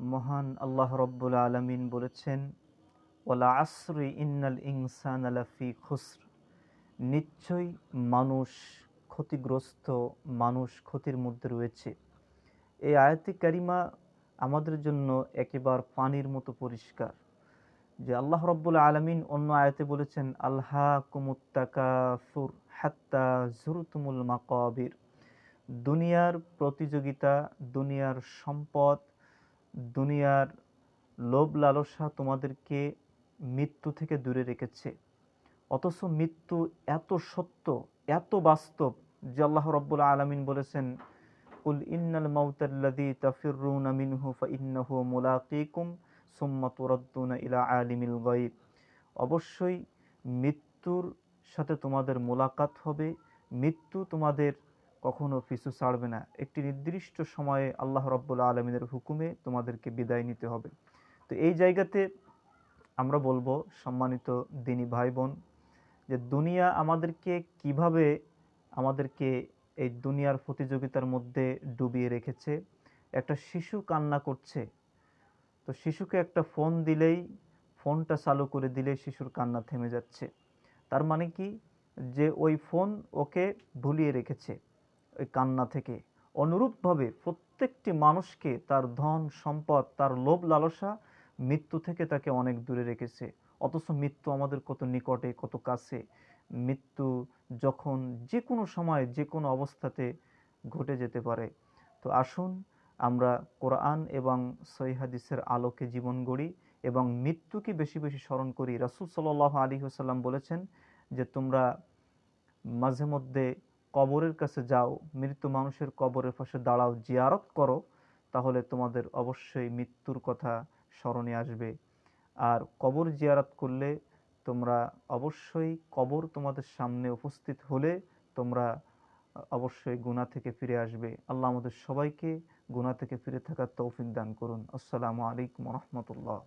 মহান আল্লাহ রব্বুল আলমিন বলেছেন ওলা আসরি ইন্নাল ইনসান আলাফি খুসর। নিশ্চয়ই মানুষ ক্ষতিগ্রস্ত, মানুষ ক্ষতির মধ্যে রয়েছে। এই আয়াতি কারিমা আমাদের জন্য একেবার পানির মতো পরিষ্কার। যে আল্লাহ রব্বুল আলমিন অন্য আয়াতে বলেছেন আল্লাহ কুমুত্তাকাফুর হাত্তা জুরুতুমুল মাকাবির। দুনিয়ার প্রতিযোগিতা, দুনিয়ার সম্পদ দুনিয়ার লোভ লালসা তোমাদেরকে মৃত্যু থেকে দূরে রেখেছে। অথচ মৃত্যু এত সত্য, এত বাস্তব যে আল্লাহ রব্বুল আলমিন বলেছেন, কুল ইন্নাল মাউতাল্লাদি তাফিরুনা মিনহু ফাইন্নাহু মুলাকিকুম সুম্মা তুরাদ্দুনা ইলা আলিমিল গায়ব। অবশ্যই মৃত্যুর সাথে তোমাদের মোলাকাত হবে, মৃত্যু তোমাদের কখনো পিছু ছাড়বে না। একটি নির্দিষ্ট সময়ে আল্লাহ রব্বুল আলমিনের হুকুমে তোমাদেরকে বিদায় নিতে হবে। তো এই জায়গাতে আমরা বলব, সম্মানিত দিনী ভাই বোন যে দুনিয়া আমাদেরকে কীভাবে আমাদেরকে এই দুনিয়ার প্রতিযোগিতার মধ্যে ডুবিয়ে রেখেছে। একটা শিশু কান্না করছে। তো শিশুকে একটা ফোন দিলেই, ফোনটা চালু করে দিলে শিশুর কান্না থেমে যাচ্ছে। তার মানে কি? যে ওই ফোন ওকে ভুলিয়ে রেখেছে। ওই কান্না থেকে। অনুরূপভাবে প্রত্যেকটি মানুষকে তার ধন, সম্পদ, তার লোভ লালসা মৃত্যু থেকে তাকে অনেক দূরে রেখেছে। অথচ মৃত্যু আমাদের কত নিকটে, কত কাছে। মৃত্যু যখন যে কোনো সময় যে কোনো অবস্থাতে ঘটে যেতে পারে। তো আসুন আমরা কোরআন এবং সৈহাদিসের আলোকে জীবন গড়ি এবং মৃত্যুকে বেশি বেশি স্মরণ করি। রাসুল সাল্লাহ আলী হাসাল্লাম বলেছেন যে, তোমরা মাঝে মধ্যে কবরের কাছে যাও মৃত্যু মানুষের কবরের পাশে দাঁড়াও, জিয়ারত করো, তাহলে তোমাদের অবশ্যই মৃত্যুর কথা স্মরণে আসবে। আর কবর জিয়ারত করলে তোমরা অবশ্যই কবর তোমাদের সামনে উপস্থিত হলে তোমরা অবশ্যই গুণা থেকে ফিরে আসবে। আল্লাহ আমাদের সবাইকে গুণা থেকে ফিরে থাকার তৌফিক দান করুন। আসসালামু আলাইকুম রহমতুল্লাহ।